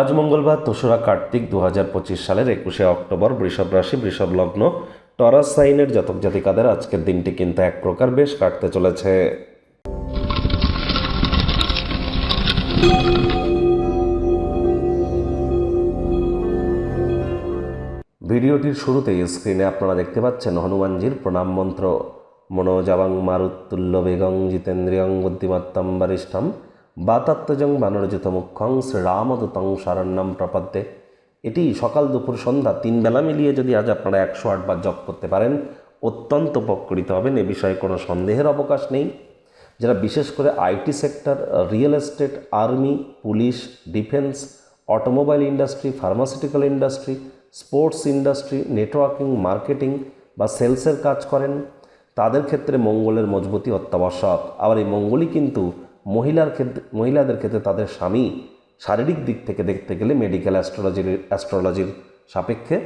আজ মঙ্গলবার দোসরা কার্তিক দু পঁচিশ সালের একুশে অক্টোবর বৃষভ রাশি, বৃষভ লগ্ন, টরাস সাইনের জাতক জাতিকাদের আজকের দিনটি কিন্তু এক প্রকার বেশ কাটতে চলেছে। ভিডিওটির শুরুতেই স্ক্রিনে আপনারা দেখতে পাচ্ছেন হনুমানজির প্রণাম মন্ত্র। মনোজাবাং মারুত্তুল্য বেগং জিতেন্দ্রিয়ং বুদ্ধিমত্তম বরিষ্ঠম। বাতাত্মজং বানরজিত মুখ্যং শ্রীরামদূতং শরণ্যম প্রপদ্যে। এটি সকাল দুপুর সন্ধ্যা তিন বেলা মিলিয়ে যদি আজ আপনারা একশো আটবার জপ করতে পারেন, অত্যন্ত উপকৃত হবেন, এ বিষয়ে কোনো সন্দেহের অবকাশ নেই। যারা বিশেষ করে IT sector, real estate, army, police, defence, automobile industry, pharmaceutical industry, sports industry, networking, marketing বা সেলসের কাজ করেন, তাদের ক্ষেত্রে মঙ্গলের মজবুতি অত্যাবশ্যক। আবার এই মঙ্গলই কিন্তু মহিলার ক্ষেত্রে, মহিলাদের ক্ষেত্রে তাদের স্বামী শারীরিক দিক থেকে দেখতে গেলে মেডিকেল অ্যাস্ট্রোলজির অ্যাস্ট্রোলজির সাপেক্ষে।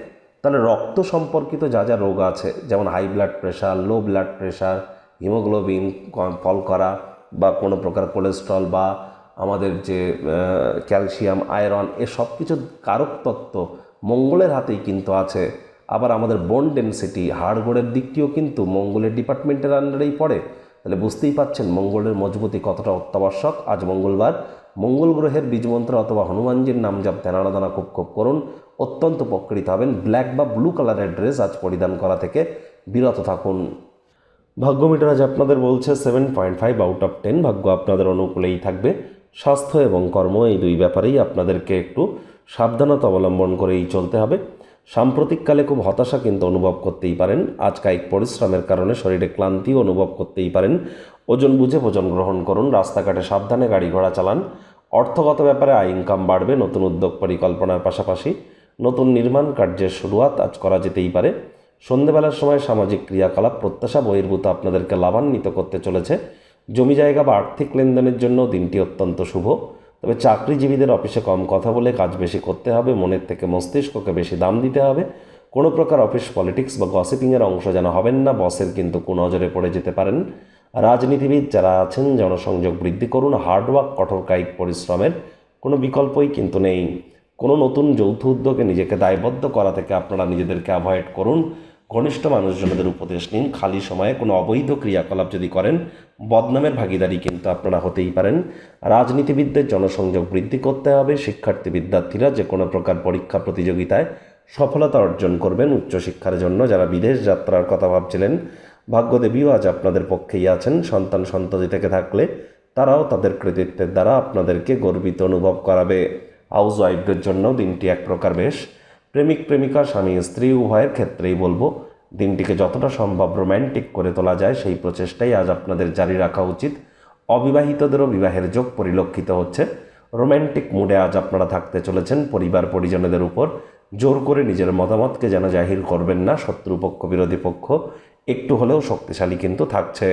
তাহলে রক্ত সম্পর্কিত যা যা রোগ আছে, যেমন high blood pressure low blood pressure haemoglobin fall করা বা কোনো প্রকার কোলেস্ট্রল বা আমাদের যে ক্যালসিয়াম আয়রন এ সব কিছুর কারক তত্ত্ব মঙ্গলের হাতেই কিন্তু আছে। আবার আমাদের বোন ডেন্সিটি হাড়গোড়ের দিকটিও কিন্তু মঙ্গলের ডিপার্টমেন্টের আন্ডারেই পড়ে। তাহলে বুঝতেই পাচ্ছেন মঙ্গলের মজবুতি কতটা অত্যাবশ্যক। আজ মঙ্গলবার, মঙ্গল গ্রহের বীজমন্ত্র অথবা হনুমানজির নাম জপ ধ্যানারাধনা খুব খুব করুন। অত্যন্ত উপকৃত হবেন। ব্ল্যাক বা ব্লু কালারের ড্রেস আজ পরিধান করা থেকে বিরত থাকুন। ভাগ্য মিটার আজ আপনাদের বলছে seven point five out of ten. ভাগ্য আপনাদের অনুকূলেই থাকবে। স্বাস্থ্য এবং কর্ম এই দুই ব্যাপারেই আপনাদেরকে একটু সাবধানতা অবলম্বন করেই চলতে হবে। সাম্প্রতিককালে খুব হতাশা কিন্তু অনুভব করতেই পারেন। আজ কায়িক পরিশ্রমের কারণে শরীরে ক্লান্তিও অনুভব করতেই পারেন। ওজন বুঝে ভোজন গ্রহণ করুন, রাস্তাঘাটে সাবধানে গাড়ি ঘোড়া চালান। অর্থগত ব্যাপারে আয় ইনকাম বাড়বে, নতুন উদ্যোগ পরিকল্পনার পাশাপাশি নতুন নির্মাণ কার্যের শুরুয়াত আজ করা যেতেই পারে। সন্ধেবেলার সময় সামাজিক ক্রিয়াকলাপ, প্রত্যাশা বহির্ভূত আপনাদেরকে লাভান্বিত করতে চলেছে। জমি জায়গা বা আর্থিক লেনদেনের জন্য দিনটি অত্যন্ত শুভ। তবে চাকরিজীবীদের অফিসে কম কথা বলে কাজ বেশি করতে হবে, মনের থেকে মস্তিষ্ককে বেশি দাম দিতে হবে। কোনো প্রকার অফিস পলিটিক্স বা গসিপিংয়ের অংশ যেন হবেন না, বসের কিন্তু কুনজরে পড়ে যেতে পারেন। রাজনীতিবিদ যারা আছেন, জনসংযোগ বৃদ্ধি করুন হার্ডওয়ার্ক কঠোর কায়িক পরিশ্রমের কোনো বিকল্পই কিন্তু নেই। কোনো নতুন যৌথ উদ্যোগে নিজেকে দায়বদ্ধ করা থেকে আপনারা নিজেদেরকে অ্যাভয়েড করুন। ঘনিষ্ঠ মানুষজনদের উপদেশ নিন। খালি সময়ে কোনো অবৈধ ক্রিয়াকলাপ যদি করেন, বদনামের ভাগিদারি কিন্তু আপনারা হতেই পারেন। রাজনীতিবিদদের জনসংযোগ বৃদ্ধি করতে হবে। শিক্ষার্থী বিদ্যার্থীরা যে কোনো প্রকার পরীক্ষা প্রতিযোগিতায় সফলতা অর্জন করবেন উচ্চশিক্ষার জন্য। যারা বিদেশ যাত্রার কথা ভাবছিলেন, ভাগ্যদেবীও আজ আপনাদের পক্ষেই আছেন। সন্তান সন্ততি থেকে থাকলে তারাও তাদের কৃতিত্বের দ্বারা আপনাদেরকে গর্বিত অনুভব করাবে। হাউস ওয়াইফদের জন্য দিনটি এক প্রকার বেশ। প্রেমিক, প্রেমিকা, স্বামী, স্ত্রী, উভয়ের ক্ষেত্রেই বলব, দিনটিকে যতটা সম্ভব রোম্যান্টিক করে তোলা যায়, সেই প্রচেষ্টাই আজ আপনাদের জারি রাখা উচিত। অবিবাহিতদেরও বিবাহের যোগ পরিলক্ষিত হচ্ছে। রোম্যান্টিক মুডে আজ আপনারা থাকতে চলেছেন পরিবার, পরিজনদের উপর। জোর করে নিজের মতামতকে যেন জাহির করবেন না শত্রুপক্ষ, বিরোধী পক্ষ। একটু হলেও শক্তিশালী কিন্তু থাকছে।